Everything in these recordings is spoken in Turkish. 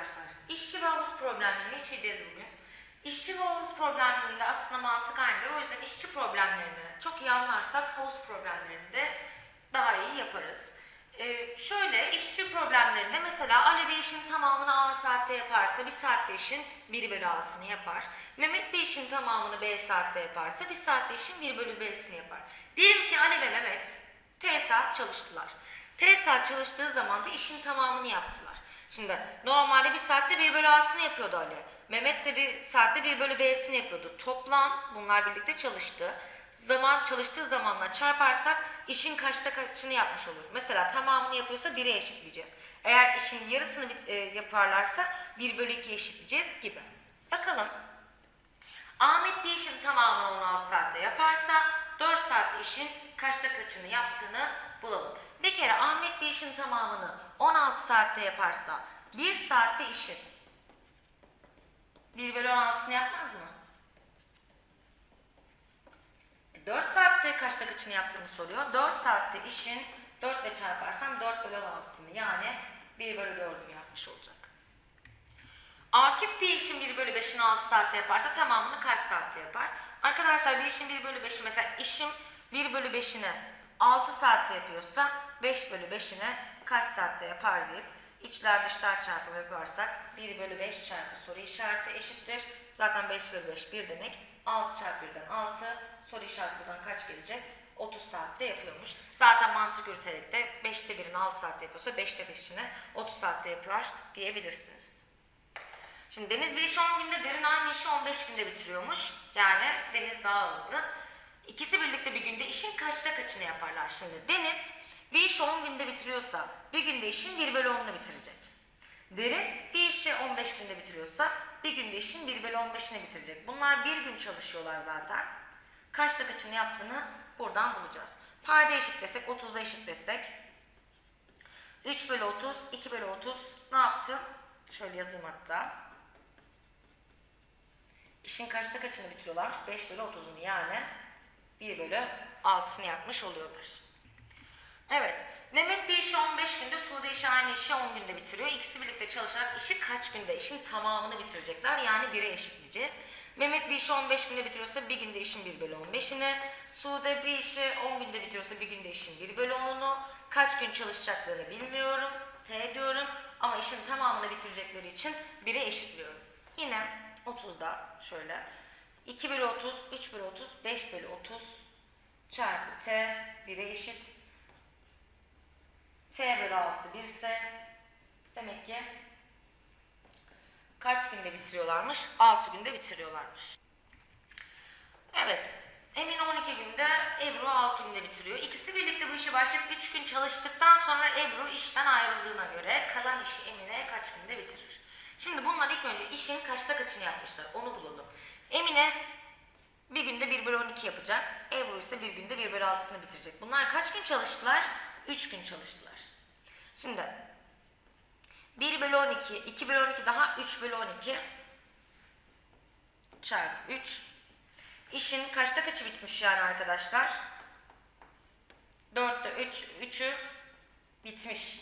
arkadaşlar. İşçi ve havuz problemlerini işleyeceğiz bugün. İşçi ve havuz problemlerinde aslında mantık aynıdır. O yüzden işçi problemlerini çok iyi anlarsak havuz problemlerini de daha iyi yaparız. Ee, şöyle işçi problemlerinde mesela Bey işin tamamını A saatte yaparsa bir saatte işin 1 bölü A'sını yapar. Mehmet Bey işin tamamını B saatte yaparsa bir saatte işin 1 bölü B'sini yapar. Diyelim ki Ali ve Mehmet T saat çalıştılar. T saat çalıştığı zaman da işin tamamını yaptılar. Şimdi normalde bir saatte 1 bölü A'sını yapıyordu Ali. Mehmet de bir saatte 1 bölü B'sini yapıyordu. Toplam bunlar birlikte çalıştı. Zaman çalıştığı zamanla çarparsak işin kaçta kaçını yapmış olur. Mesela tamamını yapıyorsa 1'e eşitleyeceğiz. Eğer işin yarısını bit- e, yaparlarsa 1 bölü 2 eşitleyeceğiz gibi. Bakalım. Ahmet bir işin tamamını 16 saatte yaparsa 4 saatte işin kaçta kaçını yaptığını bulalım. Bir kere Ahmet bir işin tamamını 16 saatte yaparsa 1 saatte işin 1 bölü 16'sını yapmaz mı? 4 saatte kaçta kaçını yaptığını soruyor. 4 saatte işin 4 ile çarparsam 4 bölü 16'sını yani 1 bölü 4'ünü yapmış olacak. Akif bir işin 1 bölü 5'ini 6 saatte yaparsa tamamını kaç saatte yapar? Arkadaşlar bir işin 1 bölü 5'i mesela işim 1 bölü 5'ini 6 saatte yapıyorsa 5 bölü 5'ini kaç saatte yapar deyip içler dışlar çarpımı yaparsak 1 bölü 5 çarpı soru işareti eşittir. Zaten 5 bölü 5 1 demek. 6 çarpı 1'den 6 soru işareti buradan kaç gelecek? 30 saatte yapıyormuş. Zaten mantık yürüterek de 5'te 1'ini 6 saatte yapıyorsa 5'te 5'ini 30 saatte yapıyor diyebilirsiniz. Şimdi Deniz bir işi 10 günde, Derin aynı işi 15 günde bitiriyormuş. Yani Deniz daha hızlı. İkisi birlikte bir günde işin kaçta kaçını yaparlar şimdi. Deniz bir işi 10 günde bitiriyorsa bir günde işin 1 bölü 10'unu bitirecek. Derin bir işi 15 günde bitiriyorsa bir günde işin 1 bölü 15'ini bitirecek. Bunlar bir gün çalışıyorlar zaten. Kaçta kaçını yaptığını buradan bulacağız. Payda eşitlesek, 30'da eşitlesek 3 bölü 30, 2 bölü 30 ne yaptı? Şöyle yazayım hatta. İşin kaçta kaçını bitiriyorlar? 5 bölü 30'unu yani 1 bölü 6'sını yapmış oluyorlar. Evet. Mehmet bir işi 15 günde, Sude işi aynı işi 10 günde bitiriyor. İkisi birlikte çalışarak işi kaç günde? İşin tamamını bitirecekler. Yani 1'e eşitleyeceğiz. Mehmet bir işi 15 günde bitiriyorsa bir günde işin 1 bölü 15'ini. Sude bir işi 10 günde bitiriyorsa bir günde işin 1 bölü 10'unu. Kaç gün çalışacaklarını bilmiyorum. T diyorum. Ama işin tamamını bitirecekleri için 1'e eşitliyorum. Yine 30'da şöyle. 2 bölü 30, 3 bölü 30, 5 bölü 30 çarpı T 1'e eşit. T bölü 6 1 ise demek ki kaç günde bitiriyorlarmış? 6 günde bitiriyorlarmış. Evet. Emin 12 günde, Ebru 6 günde bitiriyor. İkisi birlikte bu işe başlayıp 3 gün çalıştıktan sonra Ebru işten ayrıldığına göre kalan işi Emine kaç günde bitirir? Şimdi bunlar ilk önce işin kaçta kaçını yapmışlar onu bulalım. Emine bir günde 1 bölü 12 yapacak. Ebru ise bir günde 1 bölü 6'sını bitirecek. Bunlar kaç gün çalıştılar? 3 gün çalıştılar. Şimdi 1 bölü 12, 2 bölü 12 daha 3 bölü 12 çarpı 3. İşin kaçta kaçı bitmiş yani arkadaşlar? 4'te 3, 3'ü bitmiş.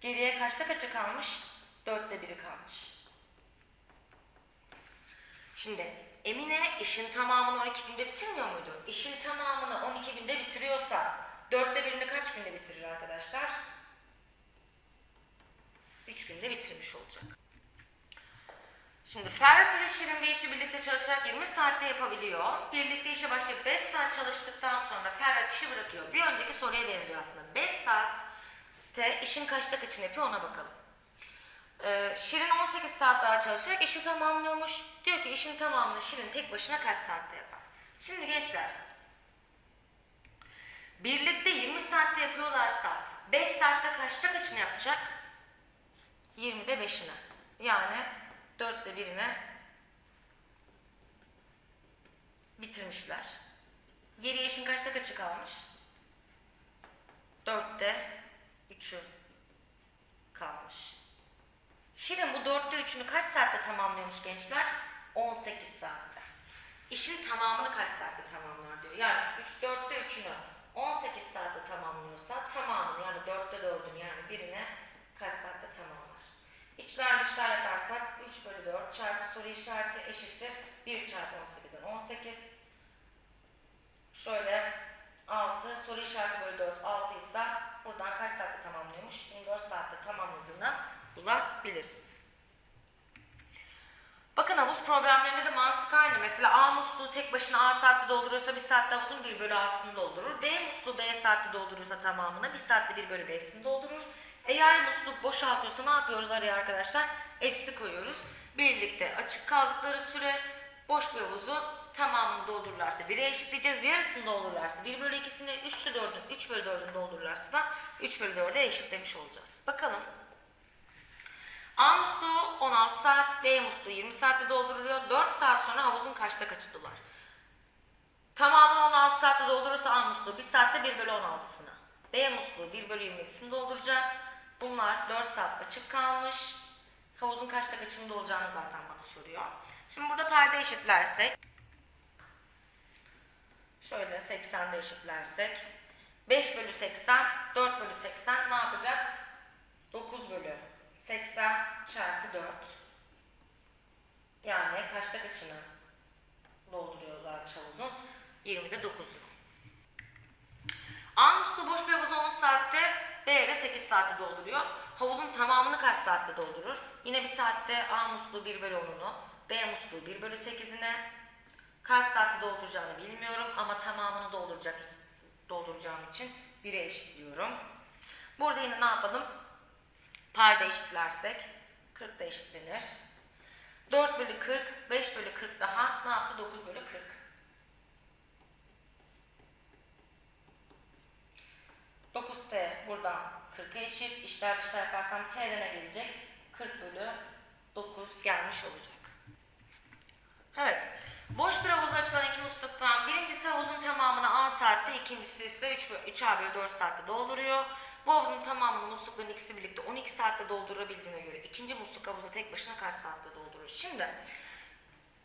Geriye kaçta kaçı kalmış? 4'te 1'i kalmış. Şimdi Emine işin tamamını 12 günde bitirmiyor muydu? İşin tamamını 12 günde bitiriyorsa 4'te birini kaç günde bitirir arkadaşlar? 3 günde bitirmiş olacak. Şimdi Ferhat ile Şirin bir işi birlikte çalışarak 20 saatte yapabiliyor. Birlikte işe başlayıp 5 saat çalıştıktan sonra Ferhat işi bırakıyor. Bir önceki soruya benziyor aslında. 5 saatte işin kaçta kaçını yapıyor ona bakalım. Ee, Şirin 18 saat daha çalışarak işi tamamlıyormuş. Diyor ki işin tamamını Şirin tek başına kaç saatte yapar? Şimdi gençler, birlikte 20 saatte yapıyorlarsa 5 saatte kaçta kaçını yapacak? 20'de 5'ine. Yani 4'te 1'ine bitirmişler. Geriye işin kaçta kaçı kalmış? 4'te 3'ü kalmış. Şirin bu 4'te 3'ünü kaç saatte tamamlıyormuş gençler? 18 saatte. İşin tamamını kaç saatte tamamlar diyor. Yani 3, 4'te 3'ünü 18 saatte tamamlıyorsa tamamını yani 4'te 4'ünü yani birine kaç saatte tamamlar? İçler dışlar yaparsak yaparsak 3 bölü 4 çarpı soru işareti eşittir 1 çarpı 18'den 18. Şöyle 6 soru işareti bölü 4 6 ise buradan kaç saatte tamamlıyormuş? 24 saatte tamamladığını bulabiliriz. Bakın havuz problemlerinde de mantık aynı. Mesela A musluğu tek başına A saatte dolduruyorsa bir saatte havuzun 1 bölü A'sını doldurur. B musluğu B saatte dolduruyorsa tamamını bir saatte 1 bölü B'sini doldurur. Eğer musluk boşaltıyorsa ne yapıyoruz araya arkadaşlar? Eksi koyuyoruz. Birlikte açık kaldıkları süre boş bir havuzu tamamını doldururlarsa 1'e eşitleyeceğiz. Yarısını doldururlarsa 1 bölü 2'sini 3 bölü 4'ün 3 bölü 4'ünü doldururlarsa da 3 bölü 4'e eşitlemiş olacağız. Bakalım. A musluğu 16 saat, B musluğu 20 saatte dolduruluyor. 4 saat sonra havuzun kaçta kaçı dolar? Tamamını 16 saatte doldurursa A musluğu 1 saatte 1 bölü 16'sını. B musluğu 1 bölü 27'sini dolduracak. Bunlar 4 saat açık kalmış. Havuzun kaçta kaçını dolacağını zaten bana soruyor. Şimdi burada payda eşitlersek. Şöyle 80'de eşitlersek. 5 bölü 80, 4 bölü 80 ne yapacak? 9 bölü 80 çarpı 4. Yani kaçta kaçını dolduruyorlarmış havuzun? 20'de 9'unu. A musluğu boş bir havuzu 10 saatte, B de 8 saatte dolduruyor. Havuzun tamamını kaç saatte doldurur? Yine bir saatte A musluğu 1 bölü 10'unu, B musluğu 1 bölü 8'ine. Kaç saatte dolduracağını bilmiyorum ama tamamını dolduracak dolduracağım için 1'e eşitliyorum. Burada yine ne yapalım? Payda eşitlersek 40 da eşitlenir. 4 bölü 40, 5 bölü 40 daha ne yaptı? 9 bölü 40. Dokuz t buradan 40'a eşit. İşler dışlar yaparsam t'den ne gelecek? 40 bölü 9 gelmiş olacak. Evet. Boş bir havuza açılan iki musluktan birincisi havuzun tamamını A saatte, ikincisi ise 3, 3 A bölü 4 saatte dolduruyor. Bu havuzun tamamını muslukların ikisi birlikte 12 saatte doldurabildiğine göre ikinci musluk havuza tek başına kaç saatte doldurur? Şimdi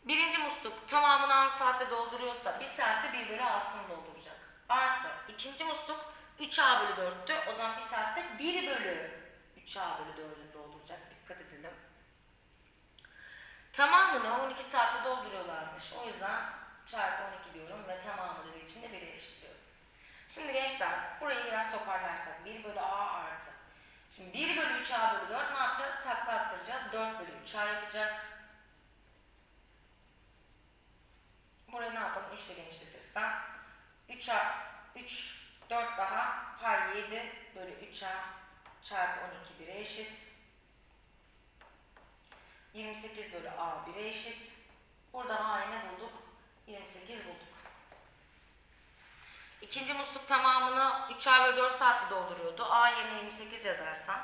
birinci musluk tamamını A saatte dolduruyorsa bir saatte 1 bölü A'sını dolduracak. Artı ikinci musluk 3A bölü 4'tü. O zaman bir saatte 1 bölü 3A bölü 4'ünü dolduracak. Dikkat edelim. Tamamını 12 saatte dolduruyorlarmış. O yüzden çarpı 12 diyorum ve tamamı dediği için de 1'e eşitliyorum. Şimdi gençler burayı biraz toparlarsak 1 bölü A artı. Şimdi 1 bölü 3A bölü 4 ne yapacağız? Takla attıracağız. 4 bölü 3A yapacak. Burayı ne yapalım? 3 ile genişletirsem. 3A, 3, 4 daha pay 7 bölü 3A çarpı 12 1'e eşit. 28 bölü A 1'e eşit. Buradan A'yı ne bulduk? 28 bulduk. İkinci musluk tamamını 3'er bölü 4 saatte dolduruyordu. A yerine 28 yazarsam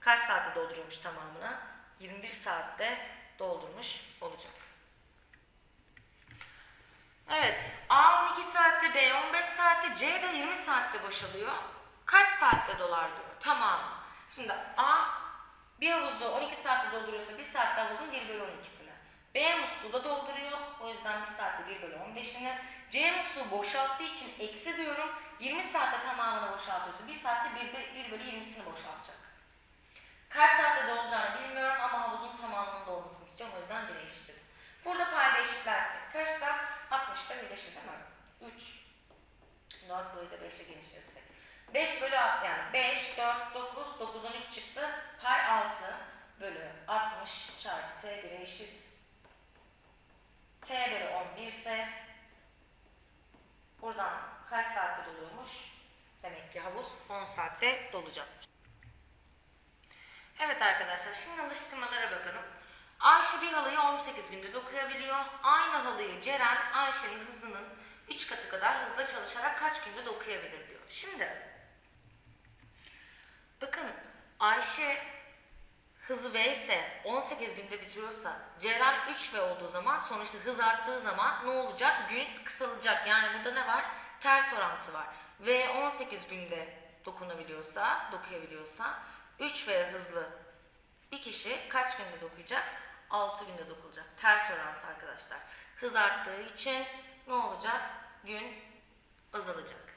kaç saatte dolduruyormuş tamamını? 21 saatte doldurmuş olacak. Evet, A 12 saatte, B 15 saatte, C de 20 saatte boşalıyor. Kaç saatte dolar diyor tamamı. Şimdi A bir havuzda 12 saatte dolduruyorsa bir saatte havuzun 1 bölü 12'sini. B musluğu da dolduruyor. O yüzden bir saatte 1 bölü 15'ini. C musluğu boşalttığı için eksi diyorum. 20 saatte tamamını boşaltıyorsa bir saatte 1, de, 1 bölü 20'sini boşaltacak. Kaç saatte dolacağını bilmiyorum ama havuzun tamamının dolmasını istiyorum. O yüzden 1'e eşitledim. Burada payda eşitlersek kaçta? 60'ta birleşir değil mi? 3. 4 burayı da 5'e genişletsek. 5 bölü yani 5, 4, 9, 9'dan 3 çıktı. Pay 6 bölü 60 çarpı t 1'e eşit. t bölü 11 ise buradan kaç saatte doluyormuş? Demek ki havuz 10 saatte dolacakmış. Evet arkadaşlar şimdi alıştırmalara bakalım. Ayşe bir halıyı 18 günde dokuyabiliyor. Aynı halıyı Ceren Ayşe'nin hızının 3 katı kadar hızla çalışarak kaç günde dokuyabilir diyor. Şimdi bakın Ayşe hızı V ise 18 günde bitiriyorsa Ceren 3 V olduğu zaman sonuçta hız arttığı zaman ne olacak? Gün kısalacak. Yani burada ne var? Ters orantı var. V 18 günde dokunabiliyorsa, dokuyabiliyorsa 3 V hızlı bir kişi kaç günde dokuyacak? 6 günde dokulacak. Ters orantı arkadaşlar. Hız arttığı için ne olacak? Gün azalacak.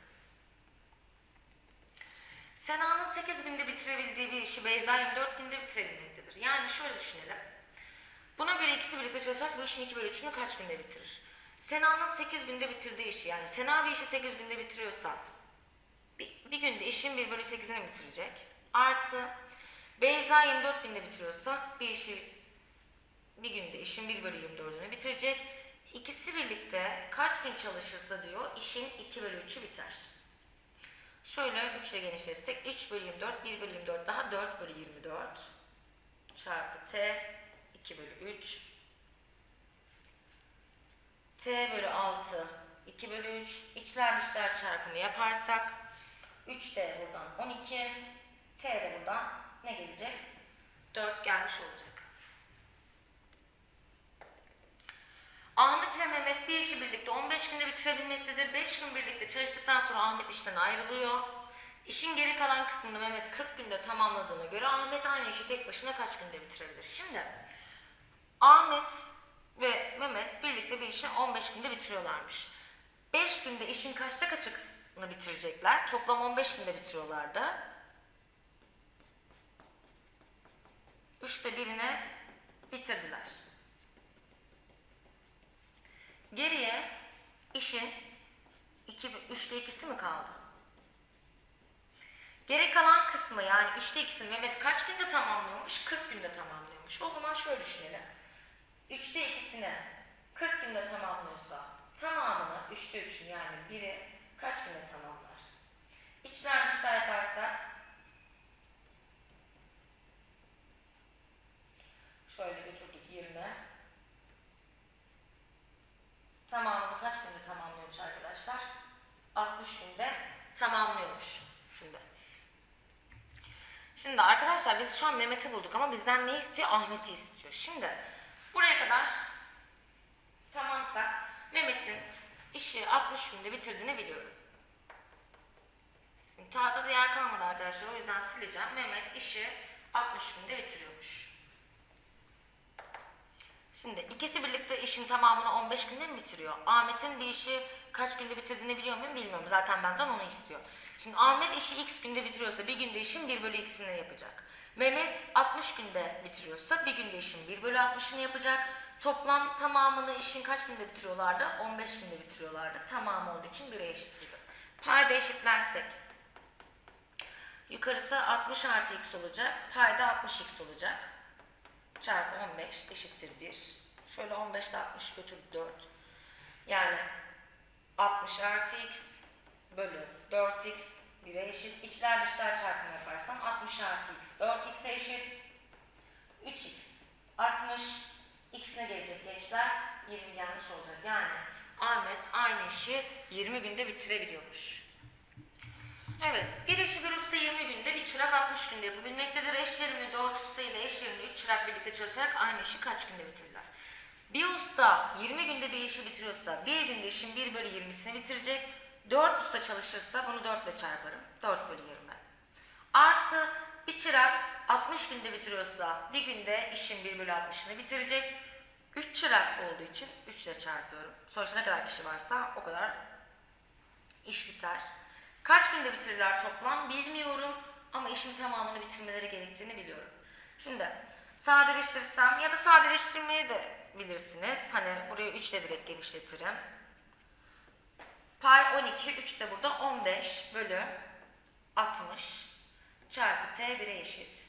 Sena'nın 8 günde bitirebildiği bir işi Beyza 24 günde bitirebilmektedir. Yani şöyle düşünelim. Buna göre ikisi birlikte çalışacak bu işin 2 bölü 3'ünü kaç günde bitirir? Sena'nın 8 günde bitirdiği işi yani Sena bir işi 8 günde bitiriyorsa bir, bir günde işin 1 bölü 8'ini bitirecek. Artı Beyza 24 günde bitiriyorsa bir işi bir günde işin 1 bölü 24'ünü bitirecek. İkisi birlikte kaç gün çalışırsa diyor işin 2 bölü 3'ü biter. Şöyle 3 ile genişletsek 3 bölü 24, 1 bölü 24 daha 4 bölü 24 çarpı t 2 bölü 3 t bölü 6 2 bölü 3 içler dışlar çarpımı yaparsak 3 de buradan 12 t de buradan ne gelecek? 4 gelmiş olacak. Ahmet ile Mehmet bir işi birlikte 15 günde bitirebilmektedir. 5 gün birlikte çalıştıktan sonra Ahmet işten ayrılıyor. İşin geri kalan kısmını Mehmet 40 günde tamamladığına göre Ahmet aynı işi tek başına kaç günde bitirebilir? Şimdi Ahmet ve Mehmet birlikte bir işi 15 günde bitiriyorlarmış. 5 günde işin kaçta kaçını bitirecekler? Toplam 15 günde bitiriyorlardı. Üçte birine bitirdiler. Geriye işin 2, 3'te 2'si mi kaldı? Geri kalan kısmı yani 3'te 2'sini Mehmet kaç günde tamamlıyormuş? 40 günde tamamlıyormuş. O zaman şöyle düşünelim. 3'te 2'sini 40 günde tamamlıyorsa tamamını 3'te 3'ün yani biri kaç günde tamamlar? İçler dışlar yaparsak şöyle götürdük 20 Tamamını kaç günde tamamlıyormuş arkadaşlar? 60 günde tamamlıyormuş. Şimdi. Şimdi arkadaşlar biz şu an Mehmet'i bulduk ama bizden ne istiyor? Ahmet'i istiyor. Şimdi buraya kadar tamamsak Mehmet'in işi 60 günde bitirdiğini biliyorum. Tahtada yer kalmadı arkadaşlar o yüzden sileceğim. Mehmet işi 60 günde bitiriyormuş. Şimdi ikisi birlikte işin tamamını 15 günde mi bitiriyor? Ahmet'in bir işi kaç günde bitirdiğini biliyor muyum bilmiyorum. Zaten benden onu istiyor. Şimdi Ahmet işi x günde bitiriyorsa bir günde işin 1 bölü x'ini yapacak. Mehmet 60 günde bitiriyorsa bir günde işin 1 bölü 60'ını yapacak. Toplam tamamını işin kaç günde bitiriyorlardı? 15 günde bitiriyorlardı. Tamamı olduğu için 1'e eşit gibi. Payda eşitlersek yukarısı 60 artı x olacak. Payda 60x olacak çarpı 15 eşittir 1. Şöyle 15 ile 60 götür 4. Yani 60 artı x bölü 4x 1'e eşit. İçler dışlar çarpımı yaparsam 60 artı x 4x'e eşit. 3x 60 x ne gelecek gençler? 20 gelmiş olacak. Yani Ahmet aynı işi 20 günde bitirebiliyormuş. Evet, bir işi bir usta 20 günde, bir çırak 60 günde yapabilmektedir. Eş verimli 4 usta ile eş verimli 3 çırak birlikte çalışarak aynı işi kaç günde bitirirler? Bir usta 20 günde bir işi bitiriyorsa, bir günde işin 1 bölü 20'sini bitirecek. 4 usta çalışırsa bunu 4 ile çarparım. 4 bölü 20. Artı bir çırak 60 günde bitiriyorsa, bir günde işin 1 bölü 60'ını bitirecek. 3 çırak olduğu için 3 ile çarpıyorum. Sonuçta ne kadar kişi varsa o kadar iş biter. Kaç günde bitirirler toplam bilmiyorum ama işin tamamını bitirmeleri gerektiğini biliyorum. Şimdi sadeleştirsem ya da sadeleştirmeyi de bilirsiniz. Hani buraya 3 ile direkt genişletirim. Pay 12, 3 de burada 15 bölü 60 çarpı t 1'e eşit.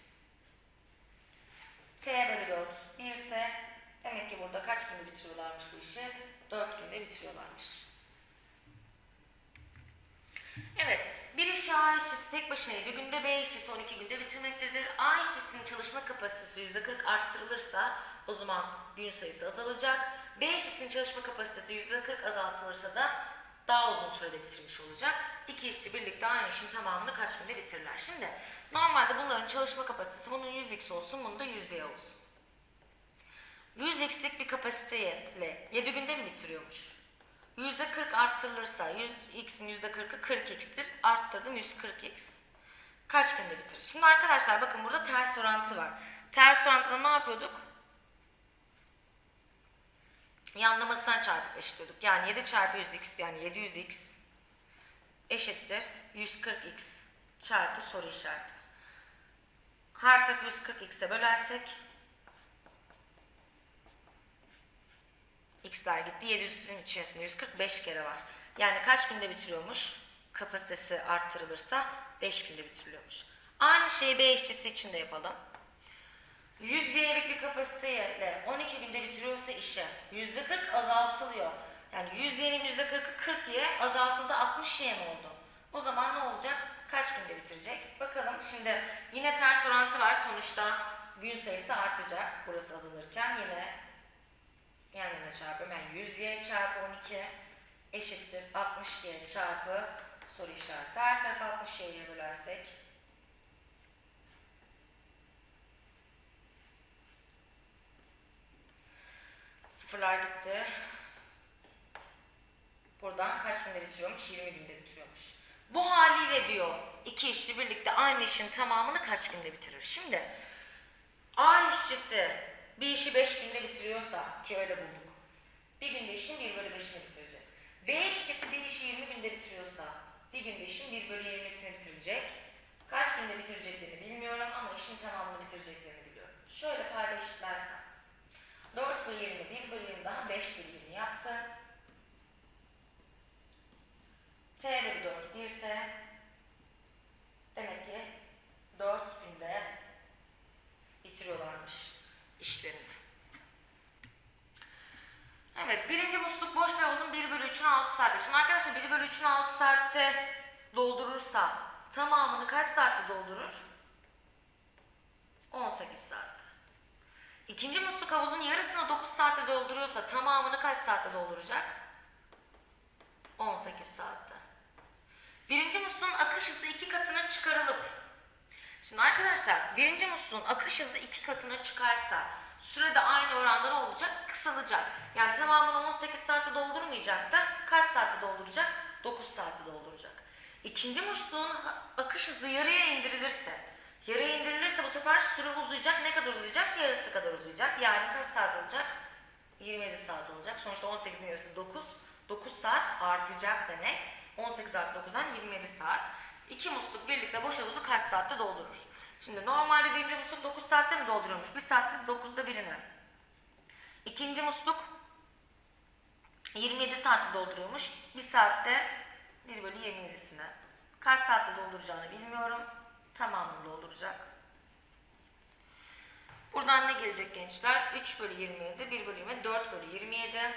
t bölü 4 1 ise demek ki burada kaç günde bitiriyorlarmış bu işi? 4 günde bitiriyorlarmış. Evet, bir işi A işçisi tek başına 7 günde, B işçisi 12 günde bitirmektedir. A işçisinin çalışma kapasitesi %40 arttırılırsa o zaman gün sayısı azalacak. B işçisinin çalışma kapasitesi %40 azaltılırsa da daha uzun sürede bitirmiş olacak. İki işçi birlikte aynı işin tamamını kaç günde bitirirler? Şimdi normalde bunların çalışma kapasitesi bunun 100x olsun, bunun da 100y olsun. 100x'lik bir kapasiteyle 7 günde mi bitiriyormuş? %40 arttırılırsa 100x'in %40'ı 40x'tir. Arttırdım 140x. Kaç günde bitirir? Şimdi arkadaşlar bakın burada ters orantı var. Ters orantıda ne yapıyorduk? Yanlamasına çarpıp eşitliyorduk. Yani 7 çarpı 100x yani 700x eşittir 140x çarpı soru işareti. Her tarafı 140x'e bölersek x'ler gitti. 700'ün içerisinde 145 kere var. Yani kaç günde bitiriyormuş? Kapasitesi arttırılırsa 5 günde bitiriliyormuş. Aynı şeyi B işçisi için de yapalım. 100 Y'lik bir kapasiteyle 12 günde bitiriyorsa işi %40 azaltılıyor. Yani 100 Y'nin %40'ı 40 Y azaltıldı 60 Y mi oldu? O zaman ne olacak? Kaç günde bitirecek? Bakalım şimdi yine ters orantı var sonuçta gün sayısı artacak burası azalırken yine yan yana çarpıyorum. Yani 100 Y çarpı 12 eşittir 60 Y çarpı soru işareti. Her tarafı 60 Y'ye bölersek Sıfırlar gitti. Buradan kaç günde bitiriyormuş? 20 günde bitiriyormuş. Bu haliyle diyor iki işçi birlikte aynı işin tamamını kaç günde bitirir? Şimdi A işçisi bir işi 5 günde bitiriyorsa ki öyle bulduk. Bir günde işin 1 bölü 5'ini bitirecek. B işçisi bir işi 20 günde bitiriyorsa bir günde işin 1 bölü 20'sini bitirecek. Kaç günde bitireceklerini bilmiyorum ama işin tamamını bitireceklerini biliyorum. Şöyle payda eşitlersem 4 bölü 20, 1 bölü 20 daha 5 bölü 20 yaptı. T bölü 4 1 ise demek ki 4 günde bitiriyorlarmış işlerini. Evet birinci musluk boş ve uzun 1 bölü 3'ün 6 saatte. Şimdi arkadaşlar 1 bölü 3'ün 6 saatte doldurursa tamamını kaç saatte doldurur? 18 saatte. İkinci musluk havuzun yarısını 9 saatte dolduruyorsa tamamını kaç saatte dolduracak? 18 saatte. Birinci musluğun akış hızı iki katına çıkarılıp Şimdi arkadaşlar birinci musluğun akış hızı iki katına çıkarsa sürede aynı oranda ne olacak? Kısalacak. Yani tamamını 18 saatte doldurmayacak da kaç saatte dolduracak? 9 saatte dolduracak. İkinci musluğun akış hızı yarıya indirilirse yarıya indirilirse bu sefer süre uzayacak. Ne kadar uzayacak? Yarısı kadar uzayacak. Yani kaç saat olacak? 27 saat olacak. Sonuçta 18'in yarısı 9. 9 saat artacak demek. 18 artı 9'dan 27 saat. İki musluk birlikte boş havuzu kaç saatte doldurur? Şimdi normalde birinci musluk 9 saatte mi dolduruyormuş? Bir saatte 9'da birini. İkinci musluk 27 saatte dolduruyormuş. Bir saatte 1 bölü 27'sine. Kaç saatte dolduracağını bilmiyorum. Tamamını dolduracak. Buradan ne gelecek gençler? 3 bölü 27, 1 bölü 27, 4 bölü 27.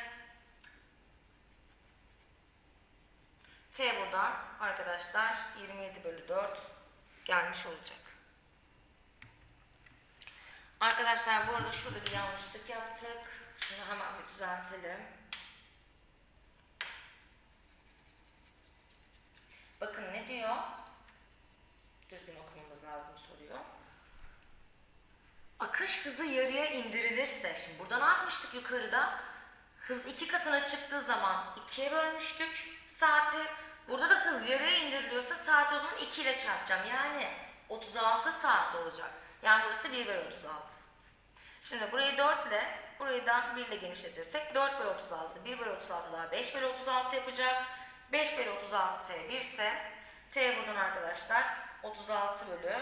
T buradan arkadaşlar 27 bölü 4 gelmiş olacak. Arkadaşlar bu arada şurada bir yanlışlık yaptık. Şunu hemen bir düzeltelim. Bakın ne diyor? Düzgün okumamız lazım soruyor. Akış hızı yarıya indirilirse, şimdi burada ne yapmıştık yukarıda? Hız iki katına çıktığı zaman ikiye bölmüştük saati. Burada da hız yarıya indiriliyorsa saati o zaman 2 ile çarpacağım. Yani 36 saat olacak. Yani burası 1 bölü 36. Şimdi burayı 4 ile, burayı da 1 ile genişletirsek 4 bölü 36, 1 bölü 36 daha 5 bölü 36 yapacak. 5 bölü 36 t 1 ise t buradan arkadaşlar 36 bölü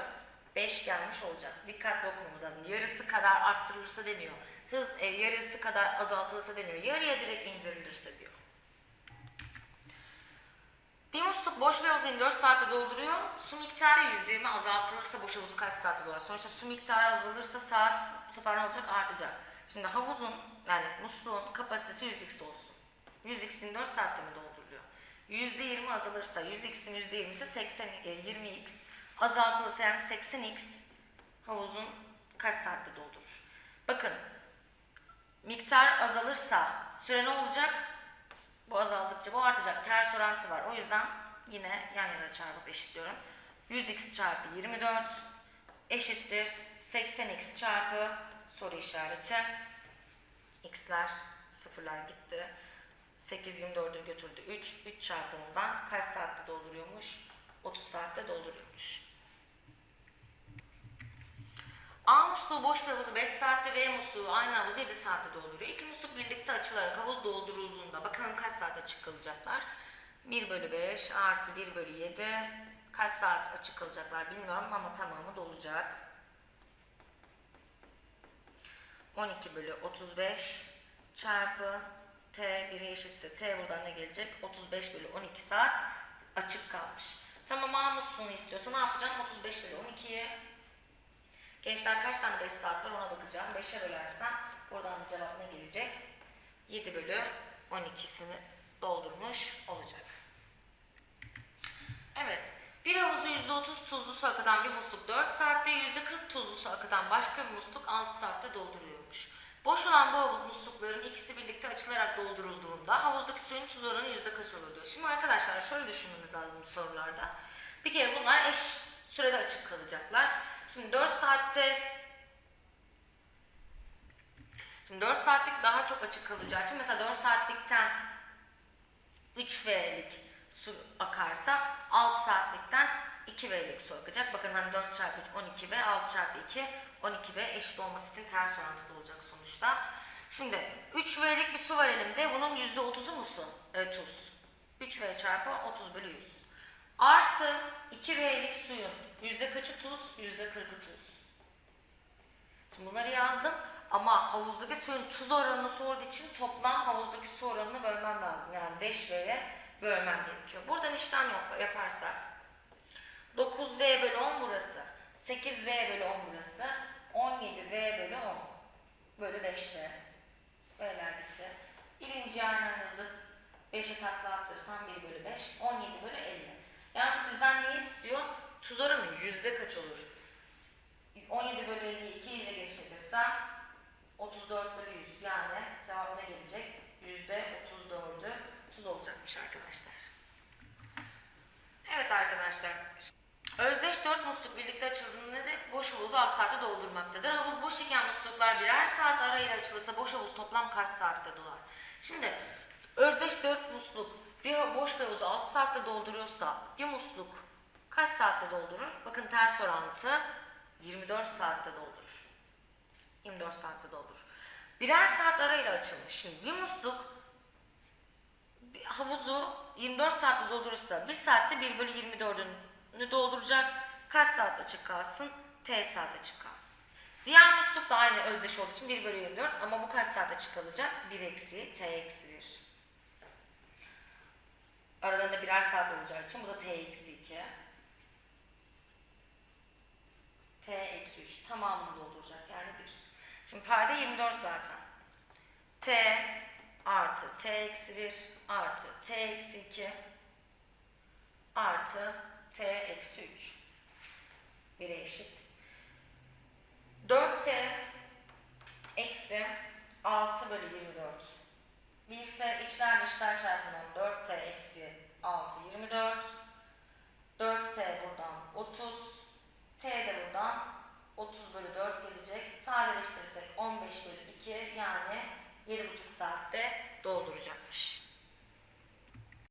5 gelmiş olacak. Dikkatli okumamız lazım. Yarısı kadar arttırılırsa demiyor. Hız e, yarısı kadar azaltılırsa demiyor. Yarıya direkt indirilirse diyor. Bir musluk boş bir havuzu 24 saatte dolduruyor. Su miktarı 120 azaltılırsa boş havuz kaç saatte dolar? Sonuçta su miktarı azalırsa saat bu sefer ne olacak? Artacak. Şimdi havuzun yani musluğun kapasitesi 100x olsun. 100x 24 saatte mi dolduruluyor? %20 azalırsa 100x'in %20'si 80 e, 20x azaltılırsa yani 80x havuzun kaç saatte doldurur? Bakın miktar azalırsa süre ne olacak? Bu azaldıkça bu artacak. Ters orantı var. O yüzden yine yan yana çarpıp eşitliyorum. 100x çarpı 24 eşittir 80x çarpı soru işareti. x'ler sıfırlar gitti. 8 24'ü götürdü 3. 3 çarpı ondan kaç saatte dolduruyormuş? 30 saatte dolduruyormuş. A musluğu boş bir havuzu 5 saatte B musluğu aynı havuzu 7 saatte dolduruyor. İki musluk birlikte açılarak havuz doldurulduğunda bakalım kaç saat açık kalacaklar. 1 bölü 5 artı 1 bölü 7 Kaç saat açık kalacaklar bilmiyorum ama tamamı dolacak. 12 bölü 35 çarpı t 1'e eşitse t buradan ne gelecek? 35 bölü 12 saat açık kalmış. Tamam A istiyorsa ne yapacağım? 35 bölü 12'yi Gençler kaç tane 5 saat var ona bakacağım. 5'e bölersem buradan cevap ne gelecek? 7 bölü 12'sini doldurmuş olacak. Evet. Bir havuzu %30 tuzlu su akıtan bir musluk 4 saatte, %40 tuzlu su akıtan başka bir musluk 6 saatte dolduruyormuş. Boş olan bu havuz muslukların ikisi birlikte açılarak doldurulduğunda havuzdaki suyun tuz oranı yüzde kaç olur diyor. Şimdi arkadaşlar şöyle düşünmemiz lazım bu sorularda. Bir kere bunlar eş sürede açık kalacaklar. Şimdi 4 saatte Şimdi 4 saatlik daha çok açık kalacağı için mesela 4 saatlikten 3V'lik su akarsa 6 saatlikten 2V'lik su akacak. Bakın hani 4 çarpı 3 12V, 6 çarpı 2 12V eşit olması için ters orantılı olacak sonuçta. Şimdi 3V'lik bir su var elimde. Bunun %30'u mu su? E, tuz. 3V çarpı 30 bölü 100. Artı 2V'lik suyun yüzde kaçı tuz? Yüzde 40'ı tuz. Şimdi bunları yazdım ama havuzdaki suyun tuz oranını sorduğu için toplam havuzdaki su oranını bölmem lazım. Yani 5V'ye bölmem gerekiyor. Buradan işlem yap- yaparsak 9V bölü 10 burası. 8V bölü 10 burası. 17V bölü 10 bölü 5V. V'ler gitti. Birinci aynanızı 5'e takla attırırsam 1 bölü 5. 17 bölü 50. Yalnız bizden ne istiyor? Tuz oranı yüzde kaç olur? 17 bölü 50'yi 2 ile genişletirsem 34 bölü 100 yani cevap ne gelecek? Yüzde 34'ü tuz olacakmış arkadaşlar. Evet arkadaşlar. Özdeş 4 musluk birlikte açıldığında de boş havuzu 6 saatte doldurmaktadır. Havuz boş iken musluklar birer saat arayla açılırsa boş havuz toplam kaç saatte dolar? Şimdi özdeş 4 musluk bir boş havuzu 6 saatte dolduruyorsa bir musluk kaç saatte doldurur? Bakın ters orantı 24 saatte doldurur. 24 saatte doldurur. Birer saat arayla açılmış. Şimdi bir musluk havuzu 24 saatte doldurursa 1 saatte 1 bölü 24'ünü dolduracak. Kaç saat açık kalsın? T saat açık kalsın. Diğer musluk da aynı özdeş olduğu için 1 bölü 24 ama bu kaç saat açık kalacak? 1 eksi T eksi 1. Aralarında birer saat olacağı için bu da T eksi 2. T eksi 3 tamamını dolduracak yani 1. Şimdi payda 24 zaten. T artı T eksi 1 artı T eksi 2 artı T eksi 3. 1'e eşit. 4T eksi 6 bölü 24. 1 ise içler dışlar çarpımından 4T eksi 6 24. 4T buradan 30. T de buradan 30 bölü 4 gelecek. Sadeleştirirsek 15 bölü 2 yani 7,5 saatte dolduracakmış.